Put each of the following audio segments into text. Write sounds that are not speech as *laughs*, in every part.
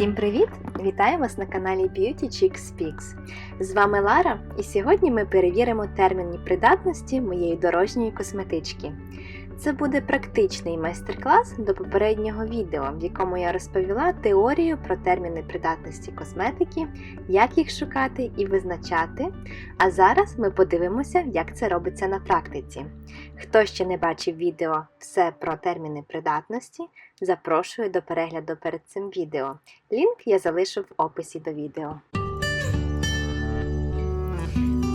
Всім привіт! Вітаю вас на каналі Beauty Chick Speaks. З вами Лара, і сьогодні ми перевіримо терміни придатності моєї дорожньої косметички. Це буде практичний майстер-клас до попереднього відео, в якому я розповіла теорію про терміни придатності косметики, як їх шукати і визначати. А зараз ми подивимося, як це робиться на практиці. Хто ще не бачив відео все про терміни придатності, запрошую до перегляду перед цим відео. Лінк я залишу в описі до відео.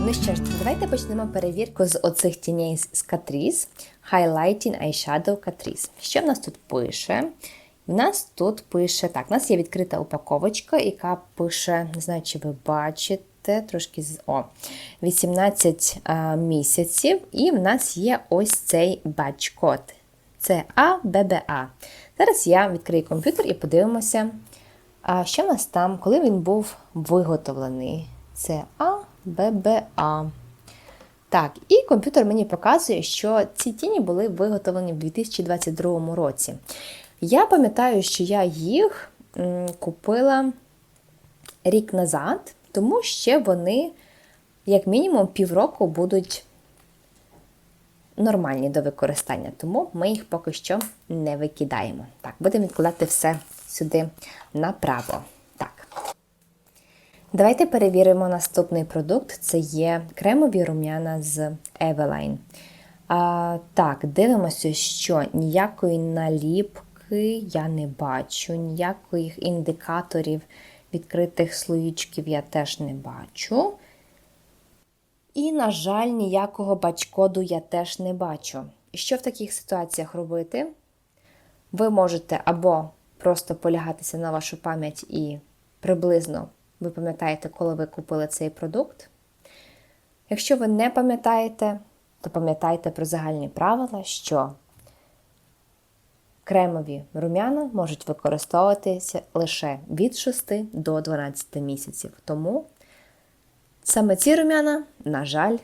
Ну що ж, давайте почнемо перевірку з оцих тіней з Catrice Highlighting Eyeshadow Catrice. Що в нас тут пише? В нас тут пише, так, у нас є відкрита упаковочка, яка пише, не знаю, чи ви бачите, трошки з о, 18 а, місяців, і в нас є ось цей бадж-код. Це АББА. Зараз я відкрию комп'ютер і подивимося, а що в нас там, коли він був виготовлений. Це А. ББА. Так, і комп'ютер мені показує, що ці тіні були виготовлені в 2022 році. Я пам'ятаю, що я їх купила рік назад, тому ще вони, як мінімум, півроку будуть нормальні до використання, тому ми їх поки що не викидаємо. Так, будемо відкладати все сюди направо. Так. Давайте перевіримо наступний продукт це є кремові рум'яна з Eveline. А, Так, дивимося, що ніякої наліпки я не бачу, ніяких індикаторів відкритих слоїчків я теж не бачу. І, на жаль, ніякого бачкоду я теж не бачу. Що в таких ситуаціях робити? Ви можете або просто полягатися на вашу пам'ять і приблизно ви пам'ятаєте, коли ви купили цей продукт. Якщо ви не пам'ятаєте, то пам'ятайте про загальні правила, що кремові рум'яна можуть використовуватися лише від 6 до 12 місяців. Тому саме ці рум'яна, на жаль,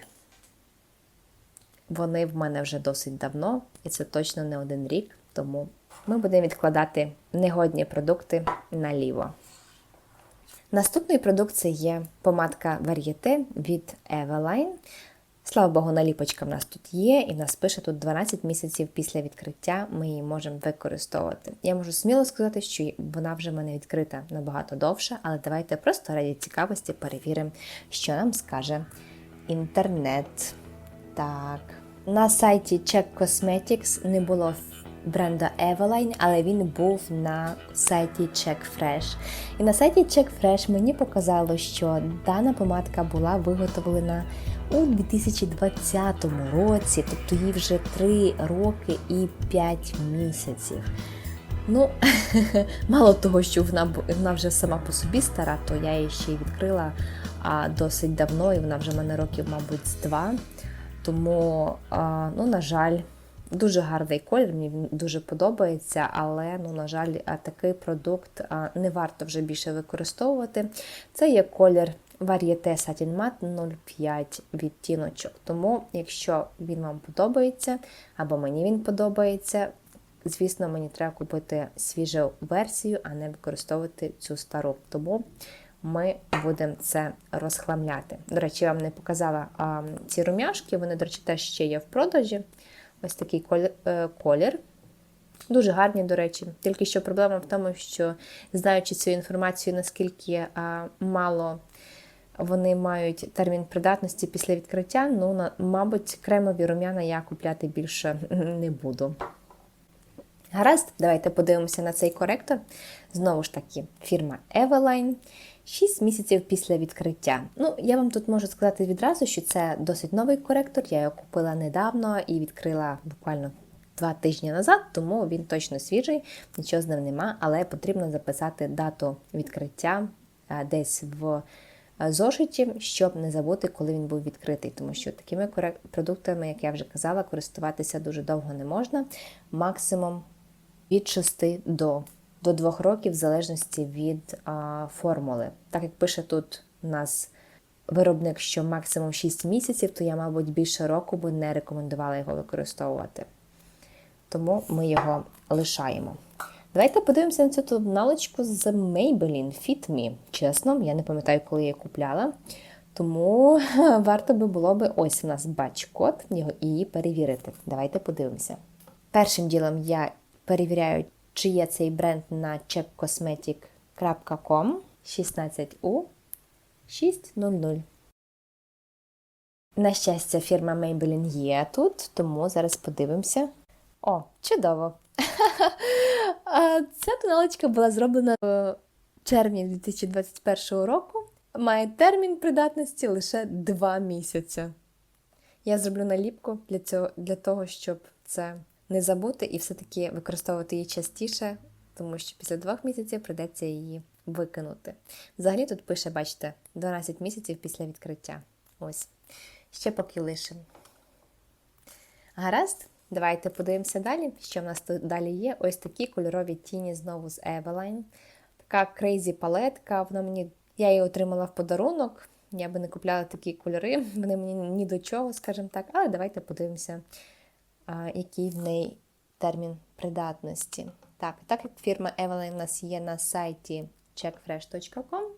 вони в мене вже досить давно, і це точно не один рік, тому ми будемо відкладати негодні продукти наліво. Наступний продукт це є помадка Varieté від Eveline. Слава Богу, наліпочка в нас тут є, і нас пише тут 12 місяців після відкриття ми її можемо використовувати. Я можу сміло сказати, що вона вже в мене відкрита набагато довше, але давайте просто раді цікавості перевіримо, що нам скаже інтернет. Так. На сайті Check Cosmetics не було бренда Eveline, але він був на сайті Check Fresh. І на сайті Check Fresh мені показало, що дана помадка була виготовлена у 2020 році, тобто їй вже 3 роки і 5 місяців. Ну, *laughs* мало того, що вона вона вже сама по собі стара, то я її ще й відкрила а, досить давно, і вона вже в мене років, мабуть, з два. Тому, а, ну, на жаль, Дуже гарний колір, мені дуже подобається, але, ну, на жаль, такий продукт не варто вже більше використовувати. Це є колір Satin Matte 05 відтіночок. Тому, якщо він вам подобається, або мені він подобається, звісно, мені треба купити свіжу версію, а не використовувати цю стару. Тому ми будемо це розхламляти. До речі, я вам не показала а, ці рум'яшки, вони, до речі, теж ще є в продажі. Ось такий е, колір. Дуже гарні, до речі. Тільки що проблема в тому, що, знаючи цю інформацію, наскільки а, мало вони мають термін придатності після відкриття, ну, мабуть, кремові рум'яна я купляти більше не буду. Гаразд, давайте подивимося на цей коректор. Знову ж таки, фірма Eveline. 6 місяців після відкриття. Ну, я вам тут можу сказати відразу, що це досить новий коректор. Я його купила недавно і відкрила буквально два тижні назад, тому він точно свіжий, нічого з ним нема, але потрібно записати дату відкриття десь в зошиті, щоб не забути, коли він був відкритий, тому що такими продуктами, як я вже казала, користуватися дуже довго не можна, максимум від 6 до до 2 років в залежності від а, формули. Так як пише тут у нас виробник, що максимум 6 місяців, то я, мабуть, більше року би не рекомендувала його використовувати. Тому ми його лишаємо. Давайте подивимося на цю тоналочку з Maybelline Fit Me. Чесно, я не пам'ятаю, коли я її купляла. Тому *laughs* варто би було би ось у нас бач-код, його її перевірити. Давайте подивимося. Першим ділом я перевіряю, чи є цей бренд на checkcosmetic.com 16U 600. На щастя, фірма Maybelline є тут, тому зараз подивимося. О, чудово! Ця тоналочка була зроблена в червні 2021 року. Має термін придатності лише 2 місяці. Я зроблю наліпку для, цього, для того, щоб це не забути і все-таки використовувати її частіше, тому що після двох місяців прийдеться її викинути. Взагалі тут пише, бачите, 12 місяців після відкриття. Ось. Ще поки лишимо. Гаразд, давайте подивимося далі. Що в нас тут далі є? Ось такі кольорові тіні знову з Eveline. Така крейзі палетка. Вона мені, я її отримала в подарунок. Я би не купляла такі кольори, *laughs* вони мені ні до чого, скажімо так. Але давайте подивимося, який в неї термін придатності. Так, так як фірма Eveline у нас є на сайті checkfresh.com,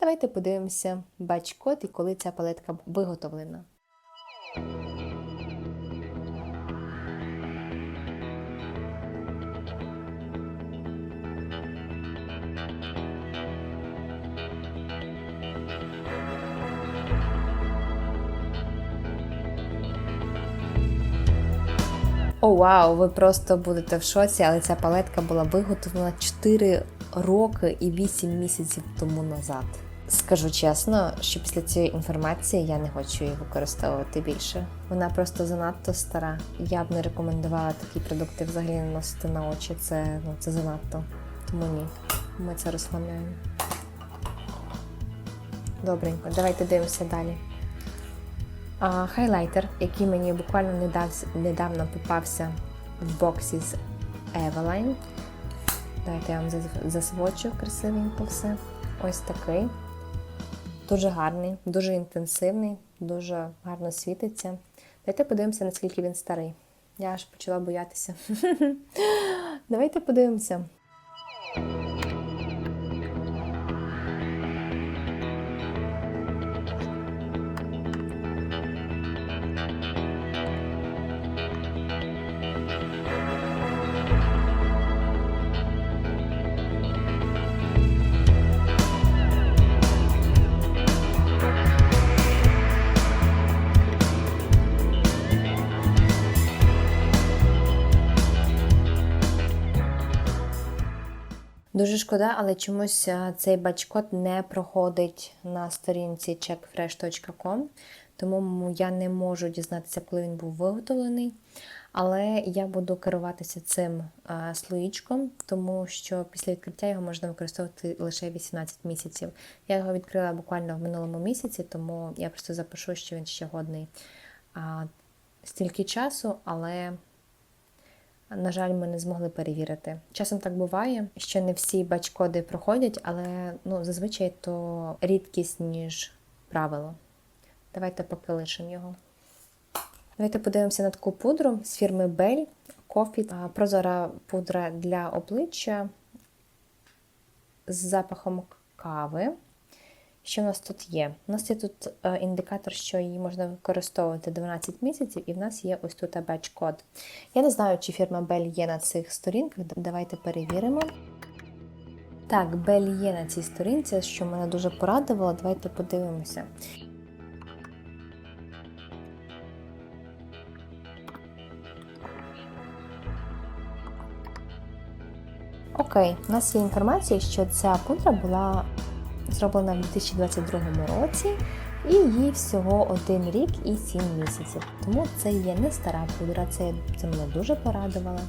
давайте подивимося бач-код і коли ця палетка виготовлена. О, вау, ви просто будете в шоці, але ця палетка була виготовлена 4 роки і 8 місяців тому назад. Скажу чесно, що після цієї інформації я не хочу її використовувати більше. Вона просто занадто стара. Я б не рекомендувала такі продукти взагалі наносити на очі. Це, ну, це занадто. Тому ні. Ми це розслабляємо. Добренько, давайте дивимося далі. Хайлайтер, який мені буквально недавно попався в боксі з Eveline. Давайте я вам зас- засвочу красивенько все. Ось такий. Дуже гарний, дуже інтенсивний, дуже гарно світиться. Давайте подивимося, наскільки він старий. Я аж почала боятися. *laughs* Давайте подивимося. Дуже шкода, але чомусь а, цей бачкод не проходить на сторінці checkfresh.com, тому я не можу дізнатися, коли він був виготовлений. Але я буду керуватися цим слоїчком, тому що після відкриття його можна використовувати лише 18 місяців. Я його відкрила буквально в минулому місяці, тому я просто запишу, що він ще годний а, стільки часу, але. На жаль, ми не змогли перевірити. Часом так буває, що не всі бач-коди проходять, але ну, зазвичай то рідкість, ніж правило. Давайте поки лишимо його. Давайте подивимося на таку пудру з фірми Bell Coffee. Прозора пудра для обличчя з запахом кави. Що в нас тут є? У нас є тут е, індикатор, що її можна використовувати 12 місяців, і в нас є ось тут бач-код. Я не знаю, чи фірма Bell є на цих сторінках. Давайте перевіримо. Так, Bell є на цій сторінці, що мене дуже порадувало. Давайте подивимося. Окей, у нас є інформація, що ця пудра була зроблена в 2022 році, і їй всього один рік і 7 місяців. Тому це є не стара пудра, це, це мене дуже порадувало.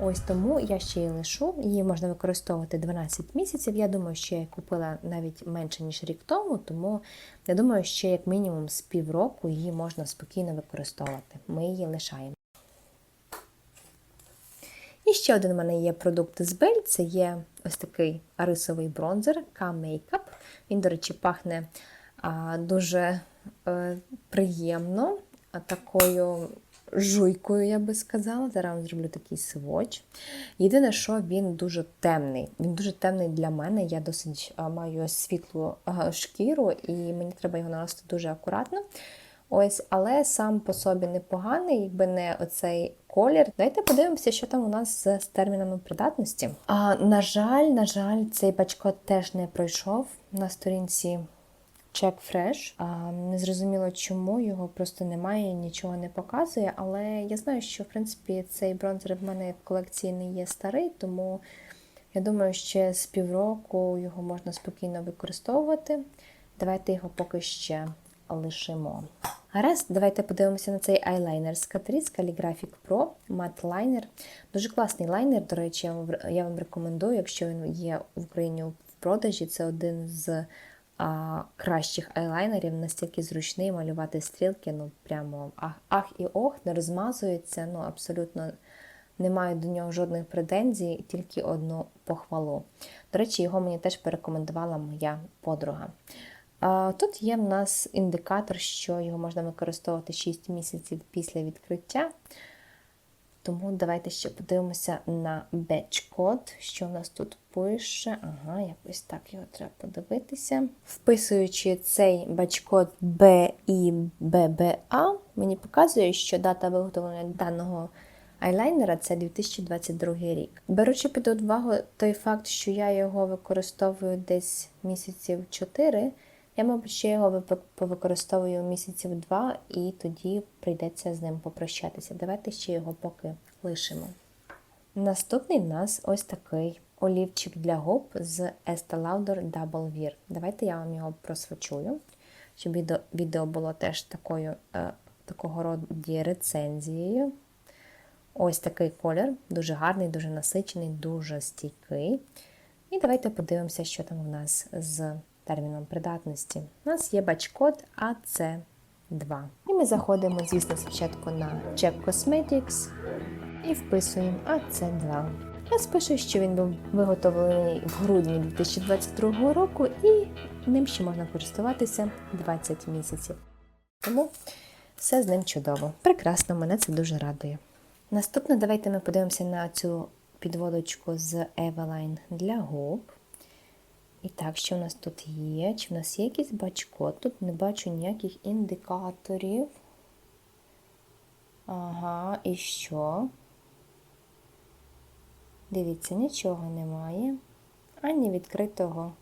Ось тому я ще її лишу. Її можна використовувати 12 місяців. Я думаю, що я купила навіть менше, ніж рік тому, тому я думаю, що як мінімум з півроку її можна спокійно використовувати. Ми її лишаємо. І ще один у мене є продукт з Бель. Це є ось такий рисовий бронзер K-Makeup. Він, до речі, пахне а, дуже е, приємно, а, такою жуйкою, я би сказала. Зараз вам зроблю такий сводч. Єдине, що він дуже темний. Він дуже темний для мене. Я досить а, маю світлу а, шкіру, і мені треба його наносити дуже акуратно. Ось, але сам по собі непоганий, якби не оцей колір. Давайте подивимося, що там у нас з, термінами придатності. А, на жаль, на жаль, цей бачкот теж не пройшов на сторінці Check Fresh. А, не зрозуміло, чому його просто немає, нічого не показує. Але я знаю, що в принципі цей бронзер в мене в колекції не є старий, тому я думаю, ще з півроку його можна спокійно використовувати. Давайте його поки ще лишимо. Гаразд, давайте подивимося на цей айлайнер з Catrice Calligraphic Pro Matte Liner. Дуже класний лайнер, до речі, я вам, рекомендую, якщо він є в Україні в продажі. Це один з а, кращих айлайнерів, настільки зручний малювати стрілки, ну прямо ах, ах і ох, не розмазується, ну абсолютно не маю до нього жодних претензій, тільки одну похвалу. До речі, його мені теж порекомендувала моя подруга. Тут є в нас індикатор, що його можна використовувати 6 місяців після відкриття. Тому давайте ще подивимося на batch-код, що в нас тут пише. Ага, якось так його треба подивитися. Вписуючи цей батч-код BIBBA, мені показує, що дата виготовлення даного айлайнера це 2022 рік. Беручи під увагу той факт, що я його використовую десь місяців 4, я, мабуть, ще його повикористовую місяців 2, і тоді прийдеться з ним попрощатися. Давайте ще його поки лишимо. Наступний в нас ось такий олівчик для губ з Estee Lauder Double Wear. Давайте я вам його просвочую, щоб відео, було теж такою, е, такого роду рецензією. Ось такий колір, дуже гарний, дуже насичений, дуже стійкий. І давайте подивимося, що там у нас з терміном придатності. У нас є бачкод AC2. І ми заходимо, звісно, спочатку на Check Cosmetics і вписуємо AC2. Нас пише, що він був виготовлений в грудні 2022 року, і ним ще можна користуватися 20 місяців. Тому все з ним чудово. Прекрасно, мене це дуже радує. Наступне, давайте ми подивимося на цю підводочку з Eveline для губ. І так, що в нас тут є? Чи в нас є якийсь бачкод? Тут не бачу ніяких індикаторів. Ага, і що? Дивіться, нічого немає. Ані відкритого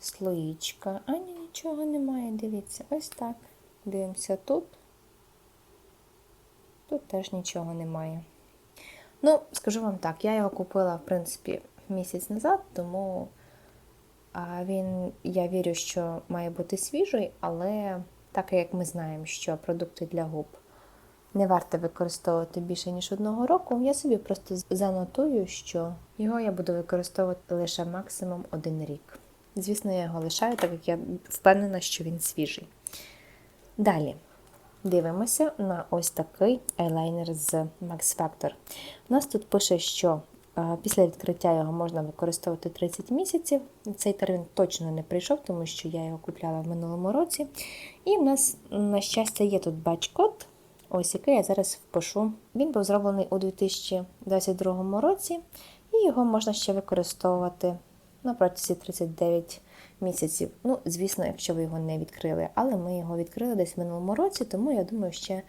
слоїчка, ані нічого немає. Дивіться, ось так. Дивимося тут. Тут теж нічого немає. Ну, скажу вам так, я його купила, в принципі, місяць назад, тому він, я вірю, що має бути свіжий, але так як ми знаємо, що продукти для губ не варто використовувати більше, ніж одного року, я собі просто занотую, що його я буду використовувати лише максимум один рік. Звісно, я його лишаю, так як я впевнена, що він свіжий. Далі. Дивимося на ось такий айлайнер з Max Factor. У нас тут пише, що е, після відкриття його можна використовувати 30 місяців. Цей термін точно не прийшов, тому що я його купляла в минулому році. І в нас, на щастя, є тут бач-код, ось який я зараз впишу. Він був зроблений у 2022 році, і його можна ще використовувати на протязі 39 місяців. Ну, звісно, якщо ви його не відкрили. Але ми його відкрили десь в минулому році, тому я думаю, ще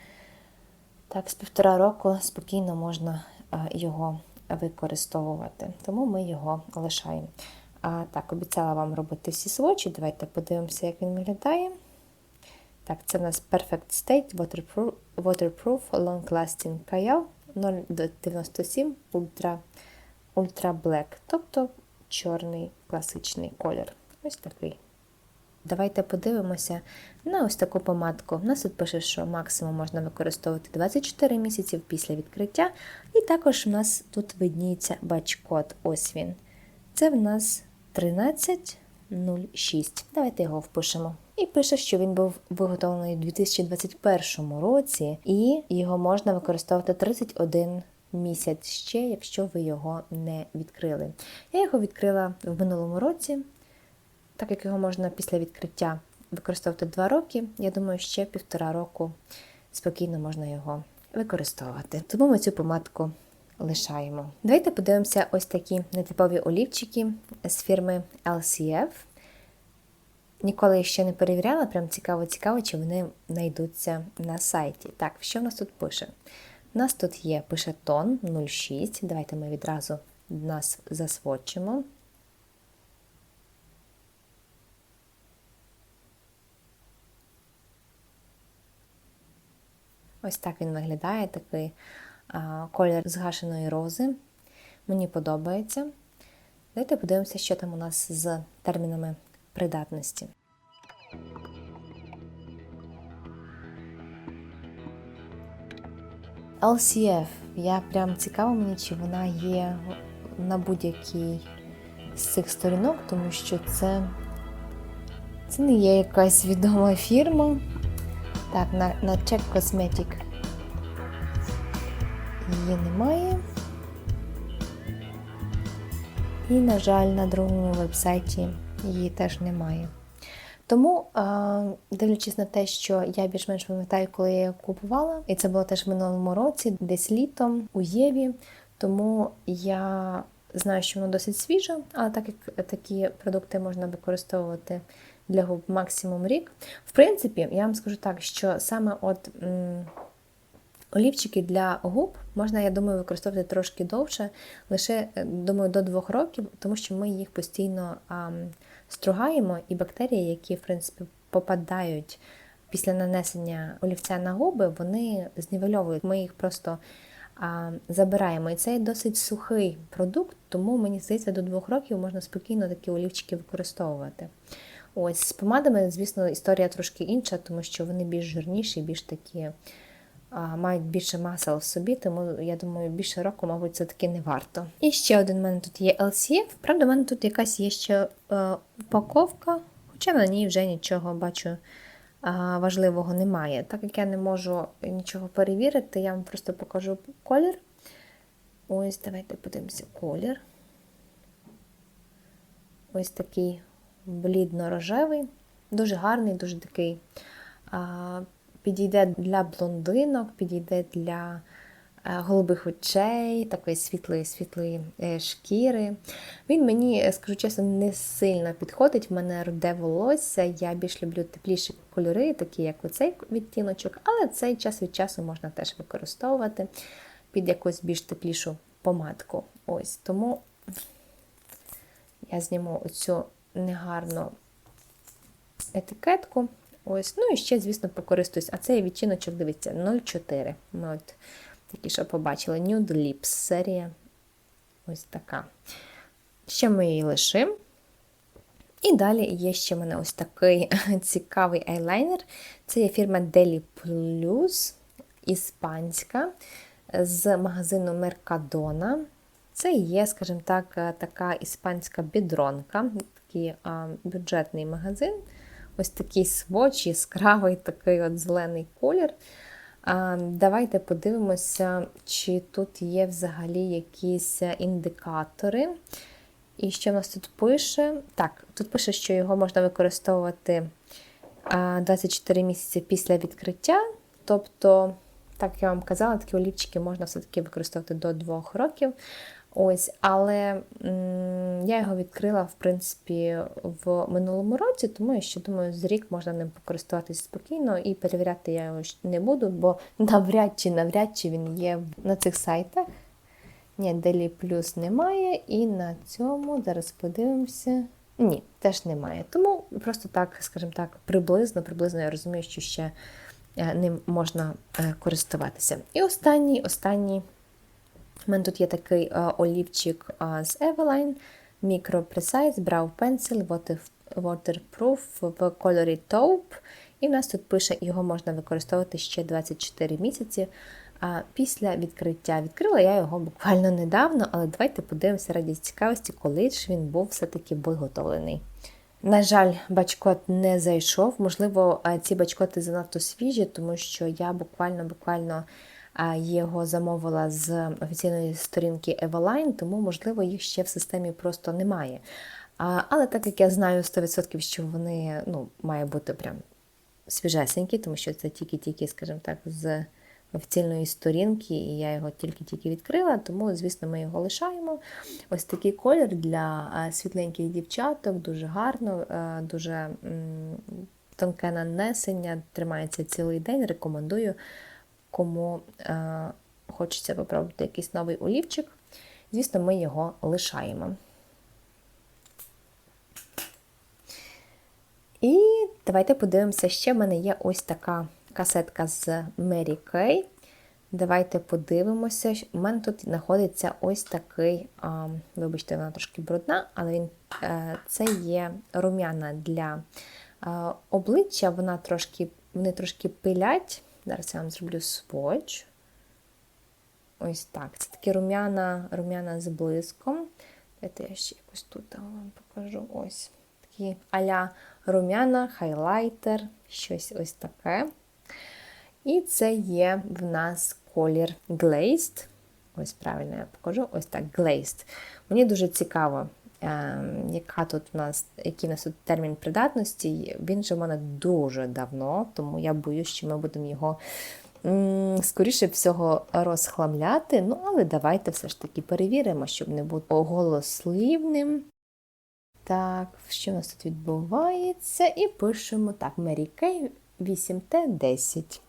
так з півтора року спокійно можна його використовувати. Тому ми його лишаємо. А, так, обіцяла вам робити всі свочі. Давайте подивимося, як він виглядає. Так, це в нас Perfect State Waterproof, waterproof Long Lasting Kayal 097 Ultra, Ultra Black, тобто чорний класичний колір. Ось такий. Давайте подивимося на ось таку помадку. У нас тут пише, що максимум можна використовувати 24 місяців після відкриття. І також у нас тут видніється бач-код. Ось він. Це в нас 1306. Давайте його впишемо. І пише, що він був виготовлений у 2021 році, і його можна використовувати 31 місяць ще, якщо ви його не відкрили. Я його відкрила в минулому році, так як його можна після відкриття використовувати 2 роки. Я думаю, ще півтора року спокійно можна його використовувати. Тому ми цю помадку лишаємо. Давайте подивимося ось такі нетипові олівчики з фірми LCF. Ніколи їх ще не перевіряла, прям цікаво-цікаво, чи вони знайдуться на сайті. Так, що в нас тут пише? У нас тут є пише тон 0,6. Давайте ми відразу нас засводчимо. Ось так він виглядає, такий колір згашеної рози. Мені подобається. Давайте подивимося, що там у нас з термінами придатності. LCF. Я прям цікаво мені, чи вона є на будь-якій з цих сторінок, тому що це, це не є якась відома фірма. Так, на, на Check Cosmetic її немає. І, на жаль, на другому вебсайті її теж немає. Тому, дивлячись на те, що я більш-менш пам'ятаю, коли я її купувала, і це було теж в минулому році, десь літом у Єві. Тому я знаю, що воно досить свіже, але так як такі продукти можна використовувати для губ максимум рік. В принципі, я вам скажу так, що саме от олівчики для губ можна, я думаю, використовувати трошки довше, лише, е, думаю, до двох років, тому що ми їх постійно а, стругаємо, і бактерії, які, в принципі, попадають після нанесення олівця на губи, вони знівельовують. Ми їх просто забираємо. І це досить сухий продукт, тому мені здається, до двох років можна спокійно такі олівчики використовувати. Ось з помадами, звісно, історія трошки інша, тому що вони більш жирніші, більш такі а, мають більше масел в собі, тому я думаю, більше року, мабуть, це таки не варто. І ще один у мене тут є LCF. Правда, у мене тут якась є ще е, упаковка, хоча на ній вже нічого бачу важливого немає. Так як я не можу нічого перевірити, я вам просто покажу колір. Ось, давайте подивимося колір. Ось такий блідно-рожевий, дуже гарний, дуже такий. Підійде для блондинок, підійде для е, голубих очей, такої світлої світлої е, шкіри. Він мені, е, скажу чесно, не сильно підходить. В мене руде волосся. Я більш люблю тепліші кольори, такі як оцей відтіночок, але цей час від часу можна теж використовувати під якусь більш теплішу помадку. Ось Тому я зніму оцю негарну етикетку. Ось, ну і ще, звісно, покористуюсь. А цей відчиночок, дивіться, 0,4. Ми от тільки що побачили Nude Lips серія. Ось така. Ще ми її лишимо. І далі є ще в мене ось такий *laughs* цікавий айлайнер. Це є фірма Deli Plus, іспанська, з магазину Mercadona. Це є, скажімо так, така іспанська бідронка, такий а, бюджетний магазин. Ось такий своч, яскравий такий от зелений колір. А, Давайте подивимося, чи тут є взагалі якісь індикатори. І що в нас тут пише? Так, тут пише, що його можна використовувати 24 місяці після відкриття. Тобто, так я вам казала, такі олівчики можна все-таки використовувати до 2 років. Ось, але м, я його відкрила, в принципі, в минулому році, тому я ще думаю, з рік можна ним покористуватися спокійно і перевіряти я його не буду, бо *laughs* навряд чи навряд чи він є на цих сайтах. Ні, Deli Plus немає, і на цьому зараз подивимося. Ні, теж немає. Тому просто так, скажімо так, приблизно, приблизно я розумію, що ще е, ним можна е, користуватися. І останній, останній. У мене тут є такий е, олівчик е, з Eveline Micro Precise Brow Pencil Waterproof в кольорі Taupe. І в нас тут пише, його можна використовувати ще 24 місяці після відкриття. Відкрила я його буквально недавно, але давайте подивимося раді цікавості, коли ж він був все-таки виготовлений. На жаль, бачкот не зайшов. Можливо, е, ці бачкоти занадто свіжі, тому що я буквально-буквально його замовила з офіційної сторінки Eveline, тому, можливо, їх ще в системі просто немає. Але так як я знаю 100%, що вони ну, має бути прям свіжесенькі, тому що це тільки-тільки, скажімо так, з офіційної сторінки, і я його тільки-тільки відкрила, тому, звісно, ми його лишаємо. Ось такий колір для світленьких дівчаток, дуже гарно, дуже тонке нанесення, тримається цілий день. Рекомендую, кому е, хочеться попробувати якийсь новий олівчик. Звісно, ми його лишаємо. І давайте подивимося, ще в мене є ось така касетка з Mary Kay. Давайте подивимося. У мене тут знаходиться ось такий, а, вибачте, вона трошки брудна, але він, е, це є рум'яна для е, обличчя. Вона трошки, вони трошки пилять. Зараз я вам зроблю сводч. Ось так. Це такі рум'яна, рум'яна з блиском. Давайте я ще якось тут вам покажу. Ось такі аля рум'яна, хайлайтер, щось ось таке. І це є в нас колір Glazed. Ось правильно я покажу. Ось так, Glazed. Мені дуже цікаво, яка тут у нас, який у нас тут термін придатності. Він же в мене дуже давно, тому я боюсь, що ми будемо його скоріше всього розхламляти. Ну, але давайте все ж таки перевіримо, щоб не бути голослівним. Так, що у нас тут відбувається? І пишемо так: Mary Kay 8T10.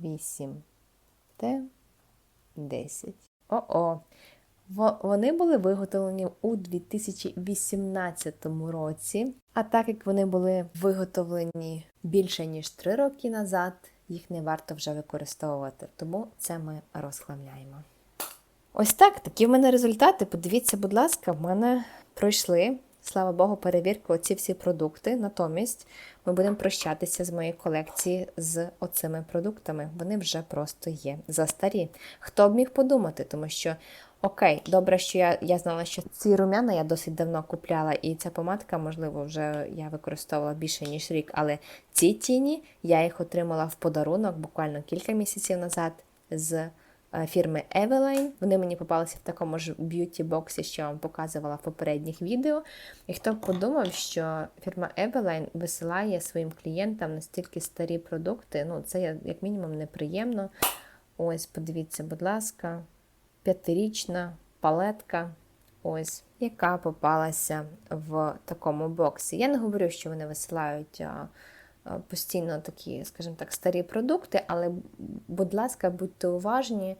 Вісім Т 10. О-о. Вони були виготовлені у 2018 році. А так як вони були виготовлені більше ніж 3 роки назад, їх не варто вже використовувати. Тому це ми розхламляємо. Ось так, такі в мене результати. Подивіться, будь ласка, в мене пройшли, слава Богу, перевірку оці всі продукти. Натомість ми будемо прощатися з моєї колекції з оцими продуктами. Вони вже просто є застарі. Хто б міг подумати, тому що. Окей, добре, що я, я знала, що ці рум'яна я досить давно купляла, і ця помадка, можливо, вже я використовувала більше, ніж рік. Але ці тіні я їх отримала в подарунок буквально кілька місяців назад з фірми Eveline. Вони мені попалися в такому ж б'юті-боксі, що я вам показувала в попередніх відео. І хто б подумав, що фірма Eveline висилає своїм клієнтам настільки старі продукти, ну це як мінімум неприємно. Ось, подивіться, будь ласка п'ятирічна палетка, ось, яка попалася в такому боксі. Я не говорю, що вони висилають постійно такі, скажімо так, старі продукти, але, будь ласка, будьте уважні.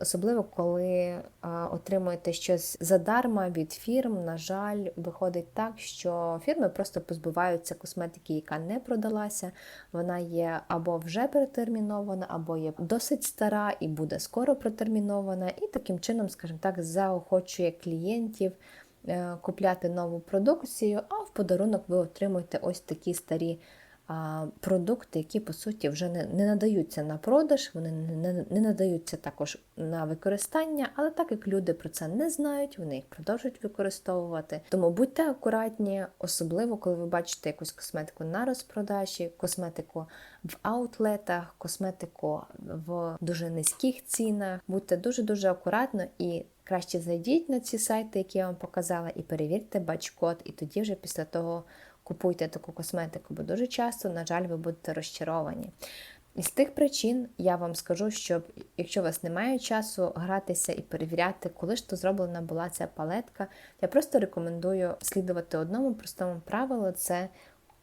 Особливо, коли отримуєте щось задарма від фірм, на жаль, виходить так, що фірми просто позбуваються косметики, яка не продалася. Вона є або вже протермінована, або є досить стара і буде скоро протермінована. І таким чином, скажімо так, заохочує клієнтів е, купляти нову продукцію, а в подарунок ви отримуєте ось такі старі продукти, які по суті вже не, надаються на продаж, вони не, не, не надаються також на використання, але так як люди про це не знають, вони їх продовжують використовувати. Тому будьте акуратні, особливо коли ви бачите якусь косметику на розпродажі, косметику в аутлетах, косметику в дуже низьких цінах. Будьте дуже-дуже акуратно і краще зайдіть на ці сайти, які я вам показала, і перевірте бач-код, і тоді вже після того купуйте таку косметику, бо дуже часто, на жаль, ви будете розчаровані. Із тих причин я вам скажу, що якщо у вас немає часу гратися і перевіряти, коли ж то зроблена була ця палетка, я просто рекомендую слідувати одному простому правилу це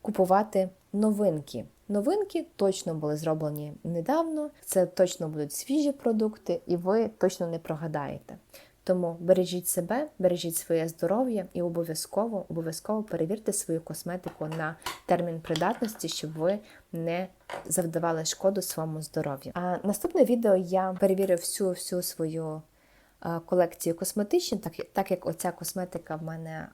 купувати новинки. Новинки точно були зроблені недавно, це точно будуть свіжі продукти, і ви точно не прогадаєте. Тому бережіть себе, бережіть своє здоров'я і обов'язково обов'язково перевірте свою косметику на термін придатності, щоб ви не завдавали шкоду своєму здоров'ю. А наступне відео я перевірю всю всю свою е, колекцію косметичну, так, так як оця косметика в мене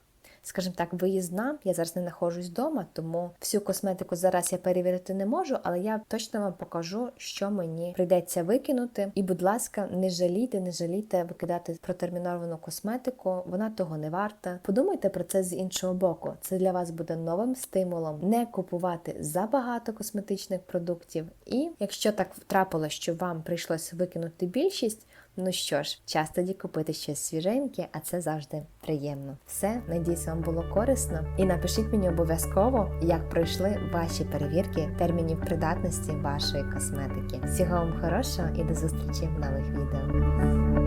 скажімо так, виїзна. Я зараз не знаходжусь вдома, тому всю косметику зараз я перевірити не можу, але я точно вам покажу, що мені прийдеться викинути. І, будь ласка, не жалійте, не жалійте викидати протерміновану косметику. Вона того не варта. Подумайте про це з іншого боку. Це для вас буде новим стимулом не купувати забагато косметичних продуктів. І якщо так трапилось, що вам прийшлось викинути більшість. Ну що ж, час тоді купити щось свіженьке, а це завжди приємно. Все, надіюсь, вам було корисно. І напишіть мені обов'язково, як пройшли ваші перевірки термінів придатності вашої косметики. Всього вам хорошого і до зустрічі в нових відео.